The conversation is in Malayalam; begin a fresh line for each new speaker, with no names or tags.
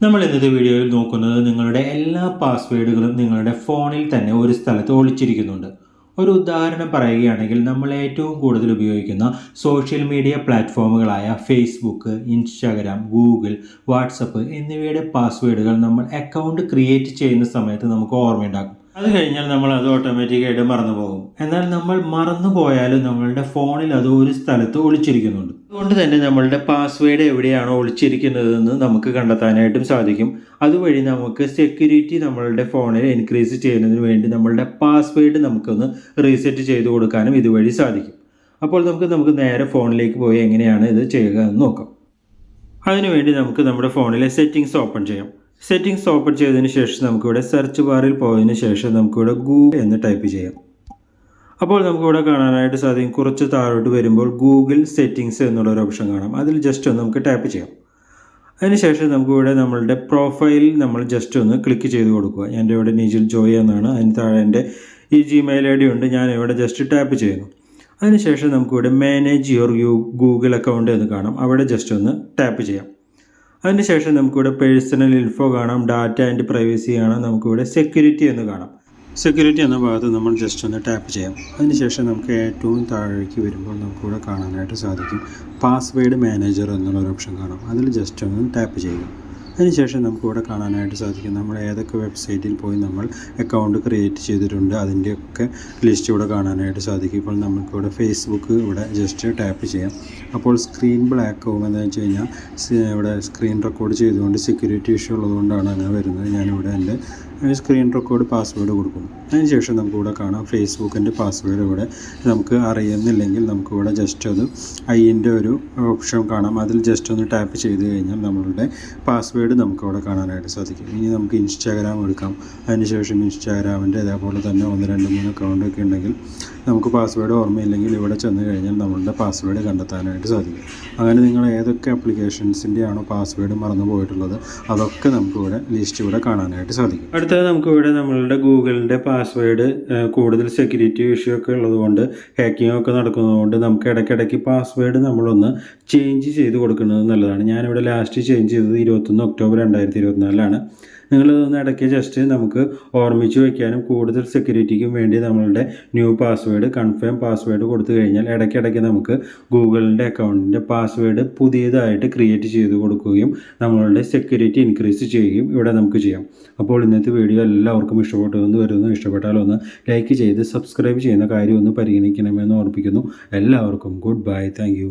നമ്മൾ ഇന്നത്തെ വീഡിയോയിൽ നോക്കുന്നത് നിങ്ങളുടെ എല്ലാ പാസ്വേഡുകളും നിങ്ങളുടെ ഫോണിൽ തന്നെ ഒരു സ്ഥലത്ത് ഒളിച്ചിരിക്കുന്നുണ്ട്. ഒരു ഉദാഹരണം പറയുകയാണെങ്കിൽ നമ്മൾ ഏറ്റവും കൂടുതൽ ഉപയോഗിക്കുന്ന സോഷ്യൽ മീഡിയ പ്ലാറ്റ്ഫോമുകളായ ഫേസ്ബുക്ക് ഇൻസ്റ്റാഗ്രാം ഗൂഗിൾ വാട്സപ്പ് എന്നിവയുടെ പാസ്വേഡുകൾ നമ്മൾ അക്കൗണ്ട് ക്രിയേറ്റ് ചെയ്യുന്ന സമയത്ത് നമുക്ക് ഓർമ്മയുണ്ടാകും. അത് കഴിഞ്ഞാൽ നമ്മൾ അത് ഓട്ടോമാറ്റിക്കായിട്ട് മറന്നു പോകും എന്നാൽ നമ്മൾ മറന്നു പോയാലും നമ്മളുടെ ഫോണിൽ അത് ഒരു സ്ഥലത്ത് ഒളിച്ചിരിക്കുന്നുണ്ട്. അതുകൊണ്ട് തന്നെ നമ്മളുടെ പാസ്വേഡ് എവിടെയാണോ ഒളിച്ചിരിക്കുന്നതെന്ന് നമുക്ക് കണ്ടെത്താനായിട്ടും സാധിക്കും. അതുവഴി നമുക്ക് സെക്യൂരിറ്റി നമ്മളുടെ ഫോണിൽ ഇൻക്രീസ് ചെയ്യുന്നതിന് വേണ്ടി നമ്മളുടെ പാസ്വേഡ് നമുക്കൊന്ന് റീസെറ്റ് ചെയ്ത് കൊടുക്കാനും ഇതുവഴി സാധിക്കും. അപ്പോൾ നമുക്ക് നമുക്ക് നേരെ ഫോണിലേക്ക് പോയി എങ്ങനെയാണ് ഇത് ചെയ്യുക എന്ന് നോക്കാം. അതിനുവേണ്ടി നമുക്ക് നമ്മുടെ ഫോണിലെ സെറ്റിങ്സ് ഓപ്പൺ ചെയ്യാം. സെറ്റിങ്സ് ഓപ്പൺ ചെയ്തതിന് ശേഷം നമുക്കിവിടെ സെർച്ച് ബാറിൽ പോയതിന് ശേഷം നമുക്കിവിടെ ഗൂഗിൾ എന്ന് ടൈപ്പ് ചെയ്യാം. അപ്പോൾ നമുക്കിവിടെ കാണാനായിട്ട് സാധിക്കും. കുറച്ച് താഴോട്ട് വരുമ്പോൾ ഗൂഗിൾ സെറ്റിങ്സ് എന്നുള്ള ഒരു ഓപ്ഷൻ കാണാം. അതിൽ ജസ്റ്റ് ഒന്ന് നമുക്ക് ടാപ്പ് ചെയ്യാം. അതിനുശേഷം നമുക്കിവിടെ നമ്മളുടെ പ്രൊഫൈൽ നമ്മൾ ജസ്റ്റ് ഒന്ന് ക്ലിക്ക് ചെയ്ത് കൊടുക്കുക. എന്റെ ഇവിടെ നിജിൽ ജോയ് എന്നാണ്. അതിന് താഴെ എന്റെ ഈ ജിമെയിൽ ഐ ഡി ഉണ്ട്. ഞാൻ ഇവിടെ ജസ്റ്റ് ടാപ്പ് ചെയ്യുന്നു. അതിനുശേഷം നമുക്കിവിടെ manage your you Google account എന്ന് കാണാം. അവിടെ ജസ്റ്റ് ഒന്ന് ടാപ്പ് ചെയ്യാം. അതിനുശേഷം നമുക്കിവിടെ പേഴ്സണൽ ഇൻഫോ കാണാം ഡാറ്റ ആൻഡ് പ്രൈവസി കാണാം നമുക്കിവിടെ സെക്യൂരിറ്റി എന്ന് കാണാം. സെക്യൂരിറ്റി എന്ന ഭാഗത്ത് നമ്മൾ ജസ്റ്റ് ഒന്ന് ടാപ്പ് ചെയ്യാം. അതിനുശേഷം നമുക്ക് ഏറ്റവും താഴേക്ക് വരുമ്പോൾ നമുക്കിവിടെ കാണാനായിട്ട് സാധിക്കും. പാസ്വേഡ് മാനേജർ എന്നുള്ള ഓപ്ഷൻ കാണാം. അതിൽ ജസ്റ്റ് ഒന്ന് ടാപ്പ് ചെയ്യുക. അതിനുശേഷം നമുക്കിവിടെ കാണാനായിട്ട് സാധിക്കും. നമ്മൾ ഏതൊക്കെ വെബ്സൈറ്റിൽ പോയി നമ്മൾ അക്കൗണ്ട് ക്രിയേറ്റ് ചെയ്തിട്ടുണ്ട് അതിന്റെയൊക്കെ ലിസ്റ്റ് ഇവിടെ കാണാനായിട്ട് സാധിക്കും. ഇപ്പോൾ നമുക്കിവിടെ ഫേസ്ബുക്ക് ഇവിടെ ജസ്റ്റ് ടാപ്പ് ചെയ്യാം. അപ്പോൾ സ്ക്രീൻ ബ്ലാക്ക് ആവും വെച്ച് കഴിഞ്ഞാൽ ഇവിടെ സ്ക്രീൻ റെക്കോർഡ് ചെയ്തുകൊണ്ട് സെക്യൂരിറ്റി ഇഷ്യൂ ഉള്ളതുകൊണ്ടാണ് അങ്ങനെ വരുന്നത്. ഞാനിവിടെ എന്റെ സ്ക്രീൻ റെക്കോർഡ് പാസ്വേഡ് കൊടുക്കും. അതിനുശേഷം നമുക്കിവിടെ കാണാം. ഫേസ്ബുക്കിന്റെ പാസ്വേഡ് ഇവിടെ നമുക്ക് അറിയുന്നില്ലെങ്കിൽ നമുക്കിവിടെ ജസ്റ്റ് അത് ഐന്റെ ഒരു ഓപ്ഷൻ കാണാം. അതിൽ ജസ്റ്റ് ഒന്ന് ടാപ്പ് ചെയ്ത് കഴിഞ്ഞാൽ നമ്മളുടെ പാസ്വേഡ് നമുക്കവിടെ കാണാനായിട്ട് സാധിക്കും. ഇനി നമുക്ക് ഇൻസ്റ്റാഗ്രാം എടുക്കാം. അതിനുശേഷം ഇൻസ്റ്റാഗ്രാമിന്റെ അതേപോലെ തന്നെ ഒന്ന് രണ്ട് മൂന്ന് അക്കൗണ്ടൊക്കെ ഉണ്ടെങ്കിൽ നമുക്ക് പാസ്വേഡ് ഓർമ്മയില്ലെങ്കിൽ ഇവിടെ ചെന്ന് കഴിഞ്ഞാൽ നമ്മളുടെ പാസ്വേഡ് കണ്ടെത്താനായിട്ട് സാധിക്കും. അങ്ങനെ നിങ്ങൾ ഏതൊക്കെ ആപ്ലിക്കേഷൻസിന്റെ ആണോ പാസ്വേഡ് മറന്നു പോയിട്ടുള്ളത് അതൊക്കെ നമുക്കിവിടെ ലിസ്റ്റ് ഇവിടെ കാണാനായിട്ട് സാധിക്കും. അടുത്തത് നമുക്കിവിടെ നമ്മളുടെ ഗൂഗിളിന്റെ പാസ്വേഡ് കൂടുതൽ സെക്യൂരിറ്റി ഇഷ്യൂ ഒക്കെ ഉള്ളതുകൊണ്ട് ഹാക്കിംഗ് ഒക്കെ നടക്കുന്നതുകൊണ്ട് നമുക്ക് ഇടയ്ക്കിടയ്ക്ക് പാസ്വേഡ് നമ്മളൊന്ന് ചേഞ്ച് ചെയ്ത് കൊടുക്കുന്നത് നല്ലതാണ്. ഞാനിവിടെ ലാസ്റ്റ് ചേഞ്ച് ചെയ്തത് ഇരുപത്തൊന്ന് ഒക്ടോബർ രണ്ടായിരത്തി ഇരുപത്തിനാലിലാണ്. നിങ്ങളിതൊന്ന് ഇടയ്ക്ക് ജസ്റ്റ് നമുക്ക് ഓർമ്മിച്ച് വയ്ക്കാനും കൂടുതൽ സെക്യൂരിറ്റിക്കും വേണ്ടി നമ്മളുടെ ന്യൂ പാസ്വേഡ് കൺഫേം പാസ്വേഡ് കൊടുത്തു കഴിഞ്ഞാൽ ഇടയ്ക്കിടയ്ക്ക് നമുക്ക് ഗൂഗിളിന്റെ അക്കൗണ്ടിന്റെ പാസ്വേഡ് പുതിയതായിട്ട് ക്രിയേറ്റ് ചെയ്ത് കൊടുക്കുകയും നമ്മളുടെ സെക്യൂരിറ്റി ഇൻക്രീസ് ചെയ്യുകയും ഇവിടെ നമുക്ക് ചെയ്യാം. അപ്പോൾ ഇന്നത്തെ വീഡിയോ എല്ലാവർക്കും ഇഷ്ടപ്പെട്ടു എന്ന് വരുന്നു ഇഷ്ടപ്പെട്ടാൽ ഒന്ന് ലൈക്ക് ചെയ്ത് സബ്സ്ക്രൈബ് ചെയ്യുന്ന കാര്യം ഒന്ന് പരിഗണിക്കണമെന്ന് ഓർപ്പിക്കുന്നു. എല്ലാവർക്കും ഗുഡ് ബൈ താങ്ക്